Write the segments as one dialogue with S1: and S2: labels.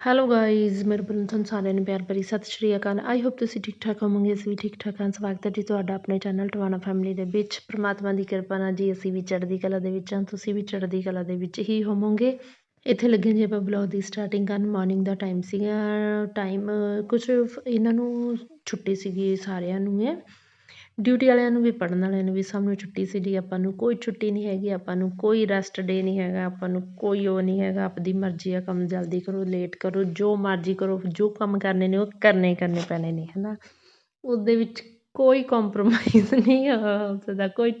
S1: Hello guys ਮੇਰੇ ਵੱਲੋਂ ਤੁਹਾਨੂੰ ਸਾਰਿਆਂ ਨੂੰ ਪਿਆਰ ਭਰੀ ਸਤਿ ਸ਼੍ਰੀ ਅਕਾਲ ਆਈ ਹੋਪ ਤੁਸੀਂ ਠੀਕ ਠਾਕ ਹੋਵੋਗੇ ਅਸੀਂ ਵੀ ਠੀਕ ਠਾਕ ਹਾਂ ਸਵਾਗਤ ਹੈ ਜੀ ਤੁਹਾਡਾ ਆਪਣੇ ਚੈਨਲ ਟਵਾਣਾ ਫੈਮਿਲੀ ਦੇ ਵਿੱਚ ਪ੍ਰਮਾਤਮਾ ਦੀ ਕਿਰਪਾ ਨਾਲ ਜੀ ਅਸੀਂ ਵੀ ਚੜ੍ਹਦੀ ਕਲਾ ਦੇ ਵਿੱਚ ਹਾਂ ਤੁਸੀਂ ਵੀ ਚੜ੍ਹਦੀ ਕਲਾ ਦੇ ਵਿੱਚ ਹੀ ਹੋਵੋਗੇ ਇੱਥੇ ਲੱਗੇ ਜੀ ਆਪਾਂ ਬਲੌਗ ਦੀ ਸਟਾਰਟਿੰਗ ਕਰਨ। ਮਾਰਨਿੰਗ ਦਾ ਟਾਈਮ ਸੀਗਾ। ਟਾਈਮ ਕੁਝ ਇਹਨਾਂ ਨੂੰ ਛੁੱਟੀ ਸੀਗੀ ਸਾਰਿਆਂ ਨੂੰ, ਹੈ। ਡਿਊਟੀ ਵਾਲਿਆਂ ਨੂੰ ਵੀ, ਪੜ੍ਹਨ ਵਾਲਿਆਂ ਨੂੰ ਵੀ ਸਭ ਨੂੰ ਛੁੱਟੀ ਸੀਗੀ ਆਪਾਂ ਨੂੰ ਕੋਈ ਛੁੱਟੀ ਨਹੀਂ ਹੈਗੀ, ਆਪਾਂ ਨੂੰ ਕੋਈ ਰੈਸਟ ਡੇ ਨਹੀਂ ਹੈਗਾ, ਆਪਾਂ ਨੂੰ ਕੋਈ ਉਹ ਨਹੀਂ ਹੈਗਾ, ਆਪਦੀ ਮਰਜ਼ੀ ਆ, ਕੰਮ ਜਲਦੀ ਕਰੋ ਲੇਟ ਕਰੋ, ਜੋ ਮਰਜ਼ੀ ਕਰੋ, ਜੋ ਕੰਮ ਕਰਨੇ ਨੇ ਉਹ ਕਰਨੇ ਹੀ ਕਰਨੇ ਪੈਣੇ ਨੇ ਹੈ ਨਾ ਉਹਦੇ ਵਿੱਚ ਕੋਈ ਕੰਪਰੋਮਾਈਜ਼ ਨਹੀਂ ਹੋ ਸਕਦਾ ਕੋਈ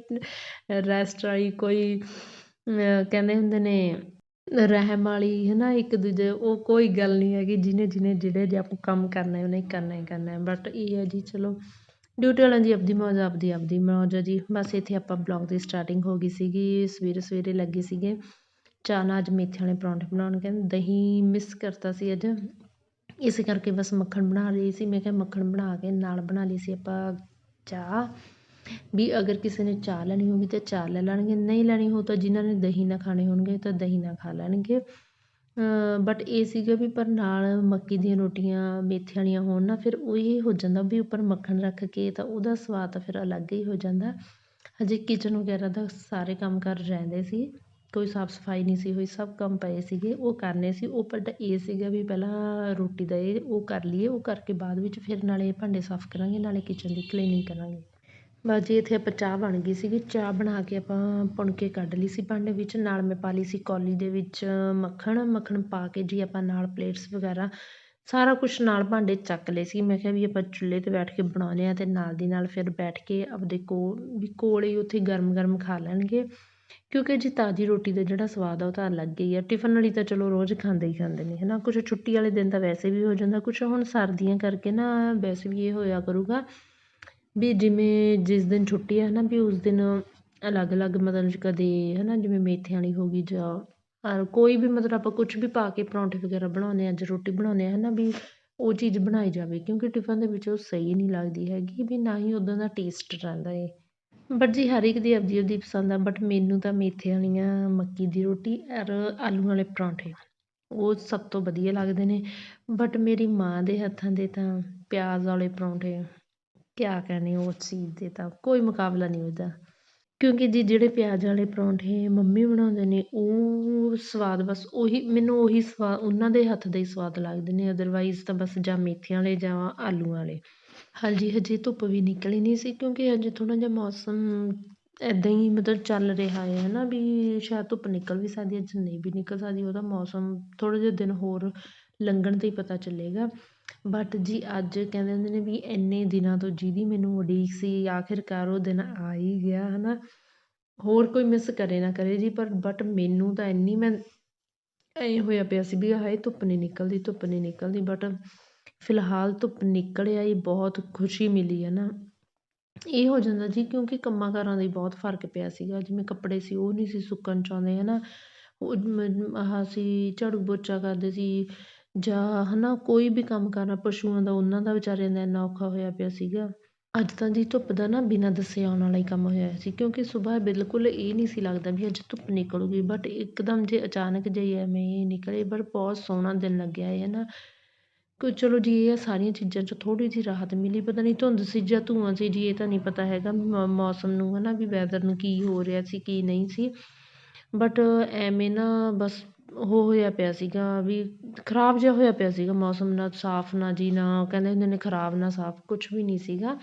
S1: ਰੈਸਟ ਵਾਲੀ, ਕੋਈ ਕਹਿੰਦੇ ਹੁੰਦੇ ਨੇ, ਰਹਿਮ ਵਾਲੀ ਹੈ ਨਾ ਇੱਕ ਦੂਜੇ, ਉਹ ਕੋਈ ਗੱਲ ਨਹੀਂ ਹੈਗੀ ਜਿਹਨੇ ਜਿਹਨੇ ਜਿਹੜੇ ਜੇ ਆਪਾਂ ਕੰਮ ਕਰਨਾ, ਉਹਨੇ ਕਰਨਾ ਹੀ ਕਰਨਾ ਬਟ ਇਹ ਹੈ ਜੀ, ਚਲੋ। ਡਿਊਟੀ ਵਾਲਿਆਂ ਦੀ ਆਪਦੀ ਮੌਜ, ਆਪਦੀ ਆਪਦੀ ਮੌਜ ਆ ਜੀ। ਬਸ ਇੱਥੇ ਆਪਾਂ ਬਲੌਗ ਦੀ ਸਟਾਰਟਿੰਗ ਹੋ ਗਈ ਸੀਗੀ, ਸਵੇਰੇ ਸਵੇਰੇ ਲੱਗੇ ਸੀਗੇ। ਚਾਹ ਨਾਲ ਅੱਜ ਮੇਥੇ ਵਾਲੇ ਪਰੌਂਠੇ ਬਣਾਉਣ, ਕਹਿੰਦੇ ਦਹੀਂ ਮਿਸ ਕਰਤਾ ਸੀ ਅੱਜ। ਇਸ ਕਰਕੇ ਬਸ ਮੱਖਣ ਬਣਾ ਰਹੀ ਸੀ। ਮੈਂ ਕਿਹਾ ਮੱਖਣ ਬਣਾ ਕੇ ਨਾਲ ਬਣਾ ਲਈ ਸੀ ਆਪਾਂ ਚਾਹ। ਵੀ ਅਗਰ ਕਿਸੇ ਨੇ ਚਾਹ ਲੈਣੀ ਹੋਗੀ ਤਾਂ ਚਾਹ ਲੈ ਲੈਣਗੇ, ਨਹੀਂ ਲੈਣੀ ਹੋ ਤਾਂ ਜਿਨ੍ਹਾਂ ਨੇ ਦਹੀਂ ਨਾ ਖਾਣੇ ਹੋਣਗੇ ਤਾਂ ਦਹੀਂ ਨਾ ਖਾ ਲੈਣਗੇ। ਬਟ ਇਹ ਸੀਗਾ ਵੀ ਪਰ ਨਾਲ ਮੱਕੀ ਦੀਆਂ ਰੋਟੀਆਂ, ਮੇਥੇ ਵਾਲੀਆਂ ਹੋਣ ਨਾ, ਫਿਰ ਉਹ ਇਹ ਹੋ ਜਾਂਦਾ ਵੀ ਉੱਪਰ ਮੱਖਣ ਰੱਖ ਕੇ ਤਾਂ ਉਹਦਾ ਸਵਾਦ ਤਾਂ ਫਿਰ ਅਲੱਗ ਹੀ ਹੋ ਜਾਂਦਾ। ਹਜੇ ਕਿਚਨ ਵਗੈਰਾ ਦਾ ਸਾਰੇ ਕੰਮ ਕਰ ਰਹਿੰਦੇ ਸੀ, ਕੋਈ ਸਾਫ਼ ਸਫ਼ਾਈ ਨਹੀਂ ਸੀ ਹੋਈ, ਸਭ ਕੰਮ ਪਏ ਸੀਗੇ, ਉਹ ਕਰਨੇ ਸੀ। ਉਹ ਬਟ ਇਹ ਸੀਗਾ ਵੀ ਪਹਿਲਾਂ ਰੋਟੀ ਦਾ ਇਹ, ਉਹ ਕਰ ਲਈਏ, ਉਹ ਕਰਕੇ ਬਾਅਦ ਵਿੱਚ ਫਿਰ ਨਾਲੇ ਭਾਂਡੇ ਸਾਫ਼ ਕਰਾਂਗੇ, ਨਾਲੇ ਕਿਚਨ ਦੀ ਕਲੀਨਿੰਗ ਕਰਾਂਗੇ। ਬਸ ਜੀ, ਇੱਥੇ ਆਪਾਂ ਚਾਹ ਬਣ ਗਈ ਸੀਗੀ। ਚਾਹ ਬਣਾ ਕੇ ਆਪਾਂ ਪੁਣ ਕੇ ਕੱਢ ਲਈ ਸੀ ਭਾਂਡੇ ਵਿੱਚ। ਨਾਲ ਮੈਂ ਪਾ ਲਈ ਸੀ ਕੌਲੀ ਦੇ ਵਿੱਚ ਮੱਖਣ। ਮੱਖਣ ਪਾ ਕੇ ਜੀ ਆਪਾਂ ਨਾਲ ਪਲੇਟਸ ਵਗੈਰਾ ਸਾਰਾ ਕੁਛ ਨਾਲ ਭਾਂਡੇ ਚੱਕ ਲਏ ਸੀ। ਮੈਂ ਕਿਹਾ ਵੀ ਆਪਾਂ ਚੁੱਲ੍ਹੇ 'ਤੇ ਬੈਠ ਕੇ ਬਣਾਉਂਦੇ ਹਾਂ ਅਤੇ ਨਾਲ ਦੀ ਨਾਲ ਫਿਰ ਬੈਠ ਕੇ ਆਪਦੇ ਕੋਲ ਵੀ ਕੋਲ ਹੀ ਉੱਥੇ ਗਰਮ ਗਰਮ ਖਾ ਲੈਣਗੇ। ਕਿਉਂਕਿ ਜੀ ਤਾਜ਼ੀ ਰੋਟੀ ਦਾ ਜਿਹੜਾ ਸਵਾਦ ਆ ਉਹ ਤਾਂ ਅਲੱਗ ਹੀ ਆ। ਟਿਫਨ ਵਾਲੀ ਤਾਂ ਚਲੋ ਰੋਜ਼ ਖਾਂਦੇ ਹੀ ਖਾਂਦੇ ਨੇ ਹੈ ਨਾ ਕੁਛ ਛੁੱਟੀ ਵਾਲੇ ਦਿਨ ਤਾਂ ਵੈਸੇ ਵੀ ਹੋ ਜਾਂਦਾ। ਕੁਛ ਹੁਣ ਸਰਦੀਆਂ ਕਰਕੇ ਨਾ ਵੈਸੇ ਵੀ ਇਹ ਹੋਇਆ ਕਰੂਗਾ ਵੀ ਜਿਵੇਂ ਜਿਸ ਦਿਨ ਛੁੱਟੀ ਆ ਹੈ ਨਾ ਵੀ ਉਸ ਦਿਨ ਅਲੱਗ ਅਲੱਗ ਮਤਲਬ ਕਦੇ ਹੈ ਨਾ ਜਿਵੇਂ ਮੇਥੇ ਵਾਲੀ ਹੋ ਗਈ ਜਾਂ ਕੋਈ ਵੀ ਮਤਲਬ ਆਪਾਂ ਕੁਛ ਵੀ ਪਾ ਕੇ ਪਰੌਂਠੇ ਵਗੈਰਾ ਬਣਾਉਂਦੇ ਹਾਂ, ਅੱਜ ਰੋਟੀ ਬਣਾਉਂਦੇ ਹਾਂ ਹੈ ਨਾ ਵੀ ਉਹ ਚੀਜ਼ ਬਣਾਈ ਜਾਵੇ, ਕਿਉਂਕਿ ਟਿਫਨ ਦੇ ਵਿੱਚ ਉਹ ਸਹੀ ਨਹੀਂ ਲੱਗਦੀ ਹੈਗੀ, ਵੀ ਨਾ ਹੀ ਉੱਦਾਂ ਦਾ ਟੇਸਟ ਰਹਿੰਦਾ ਹੈ ਬਟ ਜੀ ਹਰ ਇੱਕ ਦੀ ਆਪਦੀ ਆਪਦੀ ਪਸੰਦ ਆ ਬਟ ਮੈਨੂੰ ਤਾਂ ਮੇਥੇ ਵਾਲੀਆਂ ਮੱਕੀ ਦੀ ਰੋਟੀ ਔਰ ਆਲੂ ਵਾਲੇ ਪਰੌਂਠੇ ਉਹ ਸਭ ਤੋਂ ਵਧੀਆ ਲੱਗਦੇ ਨੇ। ਬਟ ਮੇਰੀ ਮਾਂ ਦੇ ਹੱਥਾਂ ਦੇ ਤਾਂ ਪਿਆਜ਼ ਵਾਲੇ ਪਰੌਂਠੇ ਕਿਆ ਕਹਿਣੇ ਉਸ ਚੀਜ਼ ਦੇ ਤਾਂ ਕੋਈ ਮੁਕਾਬਲਾ ਨਹੀਂ ਉਹਦਾ। ਕਿਉਂਕਿ ਜੀ ਜਿਹੜੇ ਪਿਆਜ਼ ਵਾਲੇ ਪਰੌਂਠੇ ਮੰਮੀ ਬਣਾਉਂਦੇ ਨੇ, ਉਹ ਸਵਾਦ ਬਸ ਉਹੀ, ਮੈਨੂੰ ਉਹੀ ਸਵਾਦ ਉਹਨਾਂ ਦੇ ਹੱਥ ਦਾ ਹੀ ਸਵਾਦ ਲੱਗਦੇ ਨੇ। ਅਦਰਵਾਈਜ਼ ਤਾਂ ਬਸ ਜਾਂ ਮੇਥੀਆਂ ਵਾਲੇ ਜਾਂ ਆਲੂ ਵਾਲੇ। ਹਾਂਜੀ ਹਜੇ ਧੁੱਪ ਵੀ ਨਿਕਲੀ ਨਹੀਂ ਸੀ ਕਿਉਂਕਿ ਅੱਜ ਥੋੜ੍ਹਾ ਜਿਹਾ ਮੌਸਮ ਇੱਦਾਂ ਹੀ ਮਤਲਬ ਚੱਲ ਰਿਹਾ ਹੈ ਹੈ ਨਾ ਵੀ ਸ਼ਾਇਦ ਧੁੱਪ ਨਿਕਲ ਵੀ ਸਕਦੀ ਅੱਜ ਨਹੀਂ ਵੀ ਨਿਕਲ ਸਕਦੀ, ਉਹਦਾ ਮੌਸਮ ਥੋੜ੍ਹੇ ਜਿਹੇ ਦਿਨ ਹੋਰ ਲੰਘਣ 'ਤੇ ਹੀ ਪਤਾ ਚੱਲੇਗਾ। ਬਟ ਜੀ ਅੱਜ ਕਹਿੰਦੇ ਹੁੰਦੇ ਨੇ ਵੀ ਇੰਨੇ ਦਿਨਾਂ ਤੋਂ ਜਿਹਦੀ ਮੈਨੂੰ ਉਡੀਕ ਸੀ, ਆਖਿਰਕਾਰ ਉਹ ਦਿਨ ਆ ਹੀ ਗਿਆ ਹੈ ਨਾ ਹੋਰ ਕੋਈ ਮਿਸ ਕਰੇ ਨਾ ਕਰੇ ਜੀ, ਪਰ ਬਟ ਮੈਨੂੰ ਤਾਂ ਇੰਨੀ ਮੈਂ ਐਂ ਹੋਇਆ ਪਿਆ ਸੀ ਵੀ ਹਾਏ, ਧੁੱਪ ਨਹੀਂ ਨਿਕਲਦੀ, ਧੁੱਪ ਨਹੀਂ ਨਿਕਲਦੀ। ਬਟ ਫਿਲਹਾਲ ਧੁੱਪ ਨਿਕਲ ਆਈ ਬਹੁਤ ਖੁਸ਼ੀ ਮਿਲੀ ਹੈ ਨਾ ਇਹ ਹੋ ਜਾਂਦਾ ਜੀ, ਕਿਉਂਕਿ ਕੰਮਾਂ ਕਾਰਾਂ ਦਾ ਹੀ ਬਹੁਤ ਫ਼ਰਕ ਪਿਆ ਸੀਗਾ। ਜਿਵੇਂ ਕੱਪੜੇ ਸੀ, ਉਹ ਨਹੀਂ ਸੀ ਸੁੱਕਣ ਚਾਹੁੰਦੇ ਹੈ ਨਾ ਉਹ ਆਹ ਸੀ ਝਾੜੂ ਪੋਚਾ ਕਰਦੇ ਸੀ ਜਾਂ ਹੈ ਨਾ ਕੋਈ ਵੀ ਕੰਮ ਕਰਨਾ, ਪਸ਼ੂਆਂ ਦਾ, ਉਹਨਾਂ ਦਾ ਵਿਚਾਰਿਆਂ ਦਾ ਇੰਨਾ ਔਖਾ ਹੋਇਆ ਪਿਆ ਸੀਗਾ। ਅੱਜ ਤਾਂ ਜੀ ਧੁੱਪ ਦਾ ਨਾ ਬਿਨਾਂ ਦੱਸੇ ਆਉਣ ਵਾਲਾ ਹੀ ਕੰਮ ਹੋਇਆ ਸੀ, ਕਿਉਂਕਿ ਸੁਬਾਹ ਬਿਲਕੁਲ ਇਹ ਨਹੀਂ ਸੀ ਲੱਗਦਾ ਵੀ ਅੱਜ ਧੁੱਪ ਨਿਕਲੂਗੀ ਬਟ ਇੱਕਦਮ ਜੇ ਅਚਾਨਕ ਜਿਹੀ ਐਵੇਂ ਇਹ ਨਿਕਲੇ ਪਰ ਬਹੁਤ ਸੋਹਣਾ ਦਿਨ ਲੱਗਿਆ ਹੈ ਨਾ। ਕਿ ਚਲੋ ਜੀ ਇਹ ਸਾਰੀਆਂ ਚੀਜ਼ਾਂ 'ਚ ਥੋੜ੍ਹੀ ਜਿਹੀ ਰਾਹਤ ਮਿਲੀ, ਪਤਾ ਨਹੀਂ ਧੁੰਦ ਸੀ ਜਾਂ ਧੂੰਆਂ ਸੀ ਜੀ, ਇਹ ਤਾਂ ਨਹੀਂ ਪਤਾ ਹੈਗਾ ਮ, ਮੌਸਮ ਨੂੰ ਹੈ ਨਾ ਵੀ ਵੈਦਰ ਨੂੰ ਕੀ ਹੋ ਰਿਹਾ ਸੀ, ਕੀ ਨਹੀਂ ਸੀ। ਬਟ ਐਵੇਂ ਨਾ ਬਸ ਉਹ ਹੋਇਆ ਪਿਆ ਸੀਗਾ ਵੀ ਖ਼ਰਾਬ ਜਿਹਾ ਹੋਇਆ ਪਿਆ ਸੀਗਾ ਮੌਸਮ, ਨਾ ਸਾਫ਼, ਨਾ ਜੀ, ਨਾ ਕਹਿੰਦੇ ਹੁੰਦੇ ਨੇ ਖ਼ਰਾਬ, ਨਾ ਸਾਫ਼, ਕੁਛ ਵੀ ਨਹੀਂ ਸੀਗਾ।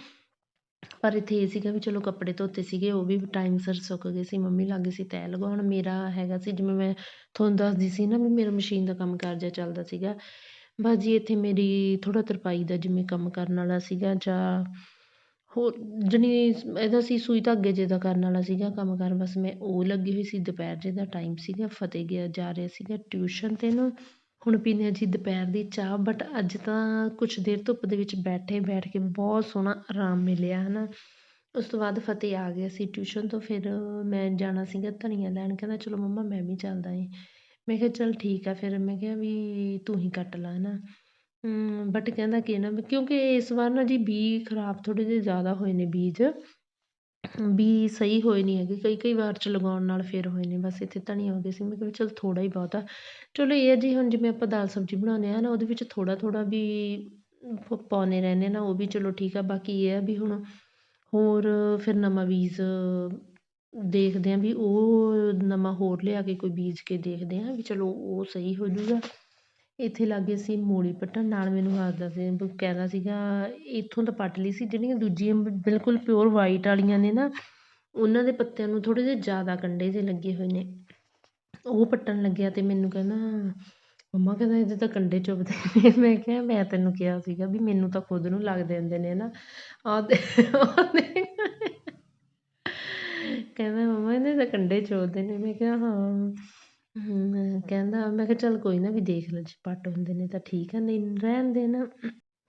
S1: ਪਰ ਇੱਥੇ ਇਹ ਸੀਗਾ ਵੀ ਚਲੋ ਕੱਪੜੇ ਧੋਤੇ ਸੀਗੇ, ਉਹ ਵੀ ਟਾਈਮ ਸਿਰ ਸੁੱਕ ਗਏ ਸੀ, ਮੰਮੀ ਲੱਗ ਗਏ ਸੀ ਤੈਅ ਲਗਾਉਣ, ਮੇਰਾ ਹੈਗਾ ਸੀ, ਜਿਵੇਂ ਮੈਂ ਤੁਹਾਨੂੰ ਦੱਸਦੀ ਸੀ ਨਾ ਵੀ ਮੇਰਾ ਮਸ਼ੀਨ ਦਾ ਕੰਮ ਕਾਰ ਜਿਹਾ ਚੱਲਦਾ ਸੀਗਾ। ਬਸ ਜੀ ਇੱਥੇ ਮੇਰੀ ਥੋੜ੍ਹਾ ਤਰਪਾਈ ਦਾ ਜਿਵੇਂ ਕੰਮ ਕਰਨ ਵਾਲਾ ਸੀਗਾ ਜਾਂ ਹੋਰ ਜਾਣੀ ਇਹਦਾ ਸੀ ਸੂਈ ਧਾਗੇ ਜਿਹੇ ਦਾ ਕਰਨ ਵਾਲਾ ਸੀਗਾ ਕੰਮ ਕਾਰ, ਬਸ ਮੈਂ ਉਹ ਲੱਗੀ ਹੋਈ ਸੀ ਦੁਪਹਿਰ ਜਿਹੇ ਦਾ ਟਾਈਮ ਸੀਗਾ ਫਤਿਹ ਗਿਆ ਜਾ ਰਿਹਾ ਸੀਗਾ ਟਿਊਸ਼ਨ 'ਤੇ ਨਾ ਹੁਣ ਪੀਂਦੇ ਹਾਂ ਜੀ ਦੁਪਹਿਰ ਦੀ ਚਾਹ ਬਟ ਅੱਜ ਤਾਂ ਕੁਛ ਦੇਰ ਧੁੱਪ ਦੇ ਵਿੱਚ ਬੈਠੇ ਬੈਠ ਕੇ ਬਹੁਤ ਸੋਹਣਾ ਆਰਾਮ ਮਿਲਿਆ ਹੈ ਨਾ ਉਸ ਤੋਂ ਬਾਅਦ ਫਤਿਹ ਆ ਗਿਆ ਸੀ ਟਿਊਸ਼ਨ ਤੋਂ, ਫਿਰ ਮੈਂ ਜਾਣਾ ਸੀਗਾ ਧਨੀਆ ਲੈਣ, ਕਹਿੰਦਾ ਚਲੋ ਮੰਮਾ ਮੈਂ ਵੀ ਚੱਲਦਾ ਏ। ਮੈਂ ਕਿਹਾ ਚੱਲ ਠੀਕ ਆ, ਫਿਰ ਮੈਂ ਕਿਹਾ ਵੀ ਤੂੰ ਹੀ ਕੱਟ ਲਾ ਹੈ ਨਾ ਬਟ ਕਹਿੰਦਾ ਕਿ ਨਾ, ਕਿਉਂਕਿ ਇਸ ਵਾਰ ਨਾ ਜੀ ਬੀ ਖਰਾਬ ਥੋੜ੍ਹੇ ਜਿਹੇ ਜ਼ਿਆਦਾ ਹੋਏ ਨੇ ਬੀਜ। ਬੀ ਸਹੀ ਹੋਏ ਨਹੀਂ ਹੈਗੇ, ਕਈ ਕਈ ਵਾਰ ਚ ਲਗਾਉਣ ਨਾਲ ਫਿਰ ਹੋਏ ਨੇ, ਬਸ ਇੱਥੇ ਧਨੀਆ ਹੋ ਗਿਆ ਸੀ, ਮੈਂ ਕਿਹਾ ਚਲ ਥੋੜ੍ਹਾ ਹੀ ਬਹੁਤ ਆ। ਚਲੋ ਇਹ ਹੈ ਜੀ, ਹੁਣ ਜਿਵੇਂ ਆਪਾਂ ਦਾਲ ਸਬਜ਼ੀ ਬਣਾਉਂਦੇ ਹਾਂ ਨਾ, ਉਹਦੇ ਵਿੱਚ ਥੋੜ੍ਹਾ ਥੋੜ੍ਹਾ ਵੀ ਪ- ਪਾਉਂਦੇ ਰਹਿੰਦੇ ਨਾ, ਉਹ ਵੀ ਚਲੋ ਠੀਕ ਆ, ਬਾਕੀ ਇਹ ਆ ਵੀ ਹੁਣ ਹੋਰ ਫਿਰ ਨਵਾਂ ਬੀਜ ਦੇਖਦੇ ਹਾਂ ਵੀ ਉਹ ਨਵਾਂ ਹੋਰ ਲਿਆ ਕੇ ਕੋਈ ਬੀਜ ਕੇ ਦੇਖਦੇ ਹਾਂ ਵੀ ਚਲੋ ਉਹ ਸਹੀ ਹੋ ਜਾਊਗਾ ਇੱਥੇ ਲਾਗੇ ਸੀ ਮੂਲੀ ਪੱਟਣ ਨਾਲ ਮੈਨੂੰ ਹੱਸਦਾ ਸੀ ਕਹਿੰਦਾ ਸੀਗਾ, ਇੱਥੋਂ ਤਾਂ ਪੱਟ ਲਈ ਸੀ, ਜਿਹੜੀਆਂ ਦੂਜੀਆਂ ਬਿਲਕੁਲ ਪਿਓਰ ਵਾਈਟ ਵਾਲੀਆਂ ਨੇ ਨਾ, ਉਹਨਾਂ ਦੇ ਪੱਤਿਆਂ ਨੂੰ ਥੋੜ੍ਹੇ ਜਿਹੇ ਜ਼ਿਆਦਾ ਕੰਡੇ ਜਿਹੇ ਲੱਗੇ ਹੋਏ ਨੇ। ਉਹ ਪੱਟਣ ਲੱਗਿਆ ਅਤੇ ਮੈਨੂੰ ਕਹਿੰਦਾ, ਮੰਮਾ ਕਹਿੰਦਾ ਇਹਦੇ ਤਾਂ ਕੰਡੇ ਚੁੱਭਦੇ ਨੇ। ਮੈਂ ਕਿਹਾ, ਮੈਂ ਤੈਨੂੰ ਕਿਹਾ ਸੀਗਾ ਵੀ ਮੈਨੂੰ ਤਾਂ ਖੁਦ ਨੂੰ ਲੱਗਦੇ ਹੁੰਦੇ ਨੇ ਨਾ ਆਹ ਕਹਿੰਦਾ, ਮੰਮਾ, ਇਹਦੇ ਤਾਂ ਕੰਡੇ ਚੁੱਭਦੇ ਨੇ। ਮੈਂ ਕਿਹਾ, ਹਾਂ। ਹਮ, ਕਹਿੰਦਾ ਮੈਂ ਕਿਹਾ ਚੱਲ ਕੋਈ ਨਾ ਵੀ ਦੇਖ ਲੈ ਜੇ ਪੱਟ ਹੁੰਦੇ ਨੇ ਤਾਂ ਠੀਕ ਆ ਨਹੀਂ ਰਹਿਣ ਦੇ ਨਾ।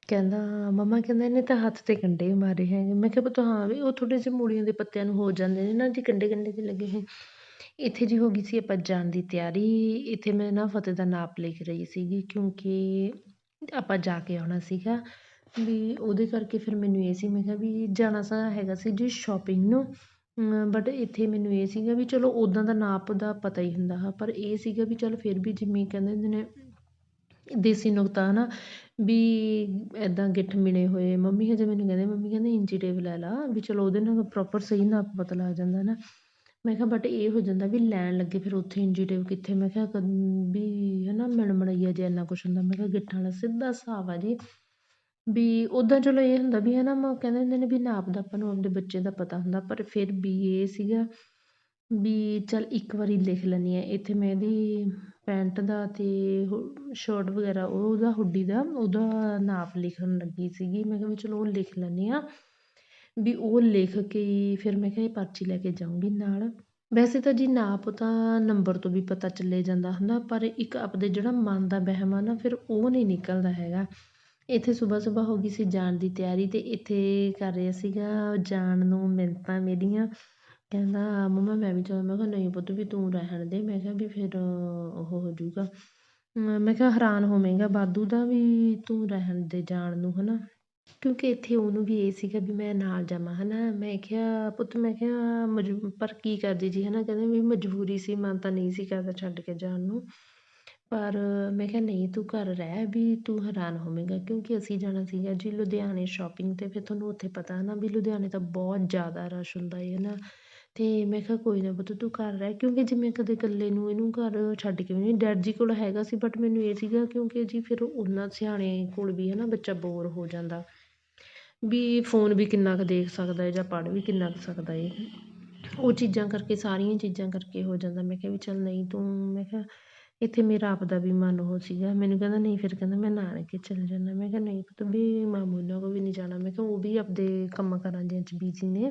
S1: ਕਹਿੰਦਾ ਮੰਮਾ ਕਹਿੰਦਾ ਇਹਨੇ ਤਾਂ ਹੱਥ ਤੇ ਕੰਡੇ ਮਾਰੇ ਹੈਗੇ। ਮੈਂ ਕਿਹਾ ਪੁੱਤ ਹਾਂ ਵੀ ਉਹ ਥੋੜ੍ਹੇ ਜਿਹੇ ਮੂਲੀਆਂ ਦੇ ਪੱਤਿਆਂ ਨੂੰ ਹੋ ਜਾਂਦੇ ਨੇ ਨਾ ਜੀ ਕੰਡੇ ਕੰਡੇ 'ਤੇ ਲੱਗੇ ਹੋਏ। ਇੱਥੇ ਜੀ ਹੋ ਗਈ ਸੀ ਆਪਾਂ ਜਾਣ ਦੀ ਤਿਆਰੀ। ਇੱਥੇ ਮੈਂ ਨਾ ਫਤਿਹ ਦਾ ਨਾਪ ਲਿਖ ਰਹੀ ਸੀਗੀ ਕਿਉਂਕਿ ਆਪਾਂ ਜਾ ਕੇ ਆਉਣਾ ਸੀਗਾ। ਵੀ ਉਹਦੇ ਕਰਕੇ ਫਿਰ ਮੈਨੂੰ ਇਹ ਸੀ ਮੈਂ ਕਿਹਾ ਵੀ ਜਾਣਾ ਸਾ ਹੈਗਾ ਸੀ ਜੀ ਸ਼ਾਪਿੰਗ ਨੂੰ। ਬਟ ਇੱਥੇ ਮੈਨੂੰ ਇਹ ਸੀਗਾ ਵੀ ਚਲੋ ਉੱਦਾਂ ਦਾ ਨਾਪ ਦਾ ਪਤਾ ਹੀ ਹੁੰਦਾ ਹੈ, ਪਰ ਇਹ ਸੀਗਾ ਵੀ ਚੱਲ ਫਿਰ ਵੀ ਜਿਵੇਂ ਕਹਿੰਦੇ ਹੁੰਦੇ ਨੇ ਦੇਸੀ ਨੁਕਤਾ ਹੈ ਨਾ ਵੀ ਇੱਦਾਂ ਗਿੱਠ ਮਿਣੇ ਹੋਏ, ਮੰਮੀ ਹਜੇ ਮੈਨੂੰ ਕਹਿੰਦੇ, ਮੰਮੀ ਕਹਿੰਦੇ ਇੰਚੀ ਟੇਪ ਲੈ ਲਾ, ਵੀ ਚਲੋ ਉਹਦੇ ਨਾਲ ਪ੍ਰੋਪਰ ਸਹੀ ਨਾਪ ਪਤਾ ਲੱਗ ਜਾਂਦਾ ਨਾ। ਮੈਂ ਕਿਹਾ ਬਟ ਇਹ ਹੋ ਜਾਂਦਾ ਵੀ ਲੈਣ ਲੱਗੇ ਫਿਰ ਉੱਥੇ ਇੰਚੀ ਟੇਪ ਕਿੱਥੇ, ਮੈਂ ਕਿਹਾ ਕਦ ਵੀ ਹੈ ਨਾ ਮਿਣ ਮਣਈਆ ਜੇ ਇੰਨਾ ਕੁਛ ਹੁੰਦਾ, ਮੈਂ ਕਿਹਾ ਗਿੱਠਾਂ ਵਾਲਾ ਸਿੱਧਾ ਹਿਸਾਬ ਆ ਜੀ। ਵੀ ਉੱਦਾਂ ਚਲੋ ਇਹ ਹੁੰਦਾ ਵੀ ਹੈ ਨਾ ਮ ਕਹਿੰਦੇ ਹੁੰਦੇ ਨੇ ਵੀ ਨਾਪ ਦਾ ਆਪਾਂ ਨੂੰ ਆਪਦੇ ਬੱਚੇ ਦਾ ਪਤਾ ਹੁੰਦਾ, ਪਰ ਫਿਰ ਵੀ ਇਹ ਸੀਗਾ ਵੀ ਚੱਲ ਇੱਕ ਵਾਰੀ ਲਿਖ ਲੈਂਦੀ ਹਾਂ। ਇੱਥੇ ਮੈਂ ਇਹਦੀ ਪੈਂਟ ਦਾ ਅਤੇ ਸ਼ਰਟ ਵਗੈਰਾ, ਉਹ ਉਹਦਾ ਹੁੱਡੀ ਦਾ, ਉਹਦਾ ਨਾਪ ਲਿਖਣ ਲੱਗੀ ਸੀਗੀ। ਮੈਂ ਕਿਹਾ ਵੀ ਚਲੋ ਉਹ ਲਿਖ ਲੈਂਦੀ ਹਾਂ। ਵੀ ਉਹ ਲਿਖ ਕੇ ਹੀ ਫਿਰ ਮੈਂ ਕਿਹਾ ਇਹ ਪਰਚੀ ਲੈ ਕੇ ਜਾਊਂਗੀ ਨਾਲ। ਵੈਸੇ ਤਾਂ ਜੀ ਨਾਪ ਤਾਂ ਨੰਬਰ ਤੋਂ ਵੀ ਪਤਾ ਚੱਲੇ ਜਾਂਦਾ ਹੁੰਦਾ ਪਰ ਇੱਕ ਆਪਦੇ ਜਿਹੜਾ ਮਨ ਦਾ ਵਹਿਮ ਆ ਨਾ, ਫਿਰ ਉਹ ਨਹੀਂ ਨਿਕਲਦਾ ਹੈਗਾ। ਇੱਥੇ ਸਵੇਰ ਸਵੇਰ ਹੋ ਗਈ ਸੀ ਜਾਣ ਦੀ ਤਿਆਰੀ ਅਤੇ ਇੱਥੇ ਕਰ ਰਿਹਾ ਸੀਗਾ ਜਾਣ ਨੂੰ ਮਿੰਨਤਾਂ ਮੇਰੀਆਂ। ਕਹਿੰਦਾ, ਮੰਮਾ, ਮੈਂ ਵੀ ਚੱਲਾਂ। ਮੈਂ ਕਿਹਾ, ਨਹੀਂ ਪੁੱਤ, ਵੀ ਤੂੰ ਰਹਿਣ ਦੇ। ਮੈਂ ਕਿਹਾ, ਵੀ ਫਿਰ ਉਹ ਹੋ ਜਾਊਗਾ। ਮੈਂ ਕਿਹਾ, ਹੈਰਾਨ ਹੋਵੇਂਗਾ ਵਾਧੂ ਦਾ ਵੀ ਤੂੰ ਰਹਿਣ ਦੇ ਜਾਣ ਨੂੰ ਹੈ ਨਾ ਕਿਉਂਕਿ ਇੱਥੇ ਉਹਨੂੰ ਵੀ ਇਹ ਸੀਗਾ ਵੀ ਮੈਂ ਨਾਲ ਜਾਵਾਂ ਹੈ ਨਾ ਮੈਂ ਕਿਹਾ, ਪੁੱਤ, ਮੈਂ ਕਿਹਾ, ਮਜਬੂ ਪਰ ਕੀ ਕਰਦੇ ਜੀ ਹੈ ਨਾ ਕਹਿੰਦੇ ਵੀ ਮਜਬੂਰੀ ਸੀ ਮਨ ਤਾਂ ਨਹੀਂ ਸੀ ਕਰਦਾ ਛੱਡ ਕੇ ਜਾਣ ਨੂੰ। ਪਰ ਮੈਂ ਕਿਹਾ ਨਹੀਂ ਤੂੰ ਘਰ ਰਹਿ ਵੀ ਤੂੰ ਹੈਰਾਨ ਹੋਵੇਂਗਾ ਕਿਉਂਕਿ ਅਸੀਂ ਜਾਣਾ ਸੀਗਾ ਜੀ ਲੁਧਿਆਣੇ ਸ਼ੋਪਿੰਗ 'ਤੇ ਫਿਰ ਤੁਹਾਨੂੰ ਉੱਥੇ ਪਤਾ ਹੈ ਨਾ ਵੀ ਲੁਧਿਆਣੇ ਤਾਂ ਬਹੁਤ ਜ਼ਿਆਦਾ ਰਸ਼ ਹੁੰਦਾ ਹੈ ਨਾ ਅਤੇ ਮੈਂ ਕਿਹਾ ਕੋਈ ਨਾ ਪੁੱਤ ਤੂੰ ਘਰ ਰਹਿ ਕਿਉਂਕਿ ਜੇ ਮੈਂ ਕਦੇ ਇਕੱਲੇ ਨੂੰ ਇਹਨੂੰ ਘਰ ਛੱਡ ਕੇ ਵੀ ਨਹੀਂ, ਡੈਡ ਜੀ ਕੋਲ ਹੈਗਾ ਸੀ ਬਟ ਮੈਨੂੰ ਇਹ ਸੀਗਾ ਕਿਉਂਕਿ ਜੀ ਫਿਰ ਉਹਨਾਂ ਸਿਆਣੇ ਕੋਲ ਵੀ ਹੈ ਨਾ ਬੱਚਾ ਬੋਰ ਹੋ ਜਾਂਦਾ। ਵੀ ਫੋਨ ਵੀ ਕਿੰਨਾ ਕੁ ਦੇਖ ਸਕਦਾ ਹੈ ਜਾਂ ਪੜ੍ਹ ਵੀ ਕਿੰਨਾ ਕੁ ਸਕਦਾ ਹੈ ਉਹ ਚੀਜ਼ਾਂ ਕਰਕੇ ਸਾਰੀਆਂ ਚੀਜ਼ਾਂ ਕਰਕੇ ਹੋ ਜਾਂਦਾ। ਮੈਂ ਕਿਹਾ ਵੀ ਚੱਲ ਨਹੀਂ ਤੂੰ, ਮੈਂ ਕਿਹਾ ਇੱਥੇ ਮੇਰਾ ਆਪ ਦਾ ਵੀ ਮਨ ਉਹ ਸੀਗਾ। ਮੈਨੂੰ ਕਹਿੰਦਾ, ਨਹੀਂ ਫਿਰ ਕਹਿੰਦਾ, ਮੈਂ ਨਾਨਕੇ ਚਲੇ ਜਾਂਦਾ। ਮੈਂ ਕਿਹਾ, ਨਹੀਂ ਪੁੱਤ, ਵੀ ਮਾਮੂ ਉਹਨਾਂ ਕੋਲ ਵੀ ਨਹੀਂ ਜਾਣਾ। ਮੈਂ ਕਿਹਾ, ਉਹ ਵੀ ਆਪਦੇ ਕੰਮਾਂ ਕਾਰਾਂ ਜਿਹੇ 'ਚ ਬਿਜ਼ੀ ਨੇ।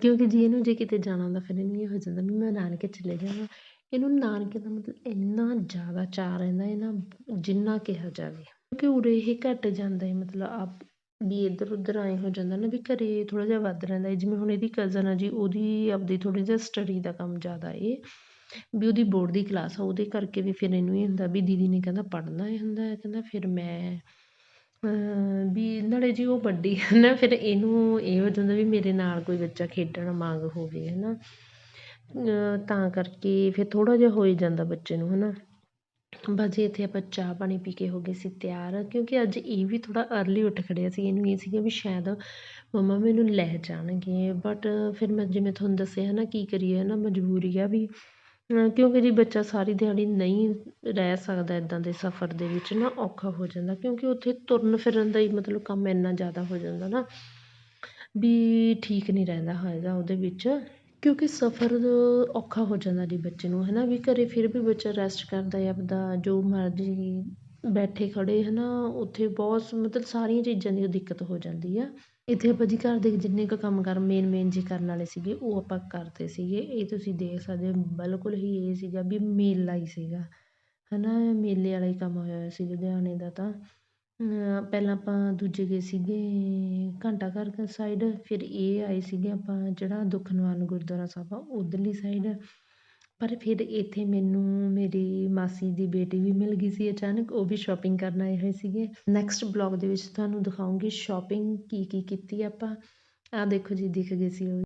S1: ਕਿਉਂਕਿ ਜੀ ਇਹਨੂੰ ਜੇ ਕਿਤੇ ਜਾਣਾ ਹੁੰਦਾ, ਫਿਰ ਇਹਨੂੰ ਇਹ ਹੋ ਜਾਂਦਾ ਵੀ ਮੈਂ ਨਾਨਕੇ ਚਲੇ ਜਾਵਾਂ। ਇਹਨੂੰ ਨਾਨਕੇ ਦਾ ਮਤਲਬ ਇੰਨਾ ਜ਼ਿਆਦਾ ਚਾਅ ਰਹਿੰਦਾ ਹੈ ਨਾ ਜਿੰਨਾ ਕਿਹਾ ਜਾਵੇ। ਕਿਉਂਕਿ ਉਰੇ ਇਹ ਘੱਟ ਜਾਂਦਾ ਹੈ ਮਤਲਬ ਆਪ ਵੀ ਇੱਧਰ ਉੱਧਰ ਆਏ ਹੋ ਜਾਂਦਾ ਨਾ, ਵੀ ਘਰੇ ਥੋੜ੍ਹਾ ਜਿਹਾ ਵੱਧ ਰਹਿੰਦਾ ਹੈ ਜਿਵੇਂ ਹੁਣ ਇਹਦੀ ਕਜ਼ਨ ਆ ਜੀ, ਉਹਦੀ ਆਪਦੀ ਥੋੜ੍ਹੀ ਜਿਹਾ ਸਟੱਡੀ ਦਾ ਕੰਮ ਜ਼ਿਆਦਾ ਏ। ਵੀ ਉਹਦੀ ਬੋਰਡ ਦੀ ਕਲਾਸ ਆ, ਉਹਦੇ ਕਰਕੇ ਵੀ ਫਿਰ ਇਹਨੂੰ ਇਹ ਹੁੰਦਾ ਵੀ ਦੀਦੀ ਨੇ ਕਹਿੰਦਾ ਪੜ੍ਹਨਾ ਇਹ ਹੁੰਦਾ ਕਹਿੰਦਾ ਫਿਰ ਮੈਂ ਵੀ ਨਾਲੇ ਜੀ ਉਹ ਵੱਡੀ ਹੈ ਨਾ, ਫਿਰ ਇਹਨੂੰ ਇਹ ਹੋ ਜਾਂਦਾ ਵੀ ਮੇਰੇ ਨਾਲ ਕੋਈ ਬੱਚਾ ਖੇਡਣ ਮੰਗ ਹੋਵੇ ਹੈ ਨਾ ਤਾਂ ਕਰਕੇ ਫਿਰ ਥੋੜ੍ਹਾ ਜਿਹਾ ਹੋ ਹੀ ਜਾਂਦਾ ਬੱਚੇ ਨੂੰ ਹੈ ਨਾ ਬਸ ਜੀ ਇੱਥੇ ਆਪਾਂ ਚਾਹ ਪਾਣੀ ਪੀ ਕੇ ਹੋ ਗਏ ਸੀ, ਤਿਆਰ ਕਿਉਂਕਿ ਅੱਜ ਇਹ ਵੀ ਥੋੜ੍ਹਾ ਅਰਲੀ ਉੱਠ ਖੜਿਆ ਸੀ, ਇਹਨੂੰ ਇਹ ਸੀਗਾ ਵੀ ਸ਼ਾਇਦ ਮੰਮਾ ਮੈਨੂੰ ਲੈ ਜਾਣਗੇ ਬਟ ਫਿਰ ਮੈਂ, ਜਿਵੇਂ ਤੁਹਾਨੂੰ ਦੱਸਿਆ ਹੈ ਨਾ ਕੀ ਕਰੀਏ ਹੈ ਨਾ ਮਜਬੂਰੀ ਆ ਵੀ ਕਿਉਂਕਿ ਜੀ ਬੱਚਾ ਸਾਰੀ ਦਿਹਾੜੀ ਨਹੀਂ ਰਹਿ ਸਕਦਾ ਇੱਦਾਂ ਦੇ ਸਫ਼ਰ ਦੇ ਵਿੱਚ ਨਾ ਔਖਾ ਹੋ ਜਾਂਦਾ, ਕਿਉਂਕਿ ਉੱਥੇ ਤੁਰਨ ਫਿਰਨ ਦਾ ਹੀ ਮਤਲਬ ਕੰਮ ਇੰਨਾ ਜ਼ਿਆਦਾ ਹੋ ਜਾਂਦਾ ਨਾ ਵੀ ਠੀਕ ਨਹੀਂ ਰਹਿੰਦਾ ਹੈਗਾ ਉਹਦੇ ਵਿੱਚ, ਕਿਉਂਕਿ ਸਫ਼ਰ ਔਖਾ ਹੋ ਜਾਂਦਾ ਜੀ ਬੱਚੇ ਨੂੰ ਹੈ ਨਾ ਵੀ ਘਰ ਫਿਰ ਵੀ ਬੱਚਾ ਰੈਸਟ ਕਰਦਾ ਹੈ ਆਪਦਾ ਜੋ ਮਰਜ਼ੀ ਬੈਠੇ ਖੜ੍ਹੇ ਹੈ ਨਾ ਉੱਥੇ ਬਹੁਤ ਮਤਲਬ ਸਾਰੀਆਂ ਚੀਜ਼ਾਂ ਦੀ ਦਿੱਕਤ ਹੋ ਜਾਂਦੀ ਆ। ਇੱਥੇ ਆਪਾਂ ਜੀ ਘਰ ਦੇ ਜਿੰਨੇ ਕੁ ਕੰਮ ਕਾਰ ਮੇਨ ਮੇਨ ਜੇ ਕਰਨ ਵਾਲੇ ਸੀਗੇ, ਉਹ ਆਪਾਂ ਕਰਦੇ ਸੀਗੇ। ਇਹ ਤੁਸੀਂ ਦੇਖ ਸਕਦੇ ਹੋ, ਬਿਲਕੁਲ ਹੀ ਇਹ ਸੀਗਾ ਵੀ ਮੇਲਾ ਹੀ ਸੀਗਾ। ਹੈ ਨਾ ਮੇਲੇ ਵਾਲਾ ਹੀ ਕੰਮ ਹੋਇਆ ਹੋਇਆ ਸੀ ਲੁਧਿਆਣੇ ਦਾ ਤਾਂ। ਪਹਿਲਾਂ ਆਪਾਂ ਦੂਜੇ ਗਏ ਸੀਗੇ ਘੰਟਾ ਘਰ ਸਾਈਡ ਫਿਰ ਇਹ ਆਏ ਸੀਗੇ ਆਪਾਂ ਜਿਹੜਾ ਦੁੱਖ ਨਿਵਾਰਨ ਗੁਰਦੁਆਰਾ ਸਾਹਿਬ ਆ, ਉੱਧਰਲੀ ਸਾਈਡ ਪਰ ਫਿਰ ਇੱਥੇ ਮੈਨੂੰ ਮੇਰੀ ਮਾਸੀ ਦੀ ਬੇਟੀ ਵੀ ਮਿਲ ਗਈ ਸੀ ਅਚਾਨਕ, ਉਹ ਵੀ ਸ਼ੋਪਿੰਗ ਕਰਨ ਆਏ ਹੋਏ ਸੀਗੇ। ਨੈਕਸਟ ਬਲੋਗ ਦੇ ਵਿੱਚ ਤੁਹਾਨੂੰ ਦਿਖਾਉਂਗੀ ਸ਼ੋਪਿੰਗ ਕੀ ਕੀ ਕੀਤੀ ਆਪਾਂ। ਆਹ ਦੇਖੋ ਜੀ, ਦਿਖ ਗਏ ਸੀ ਉਹ।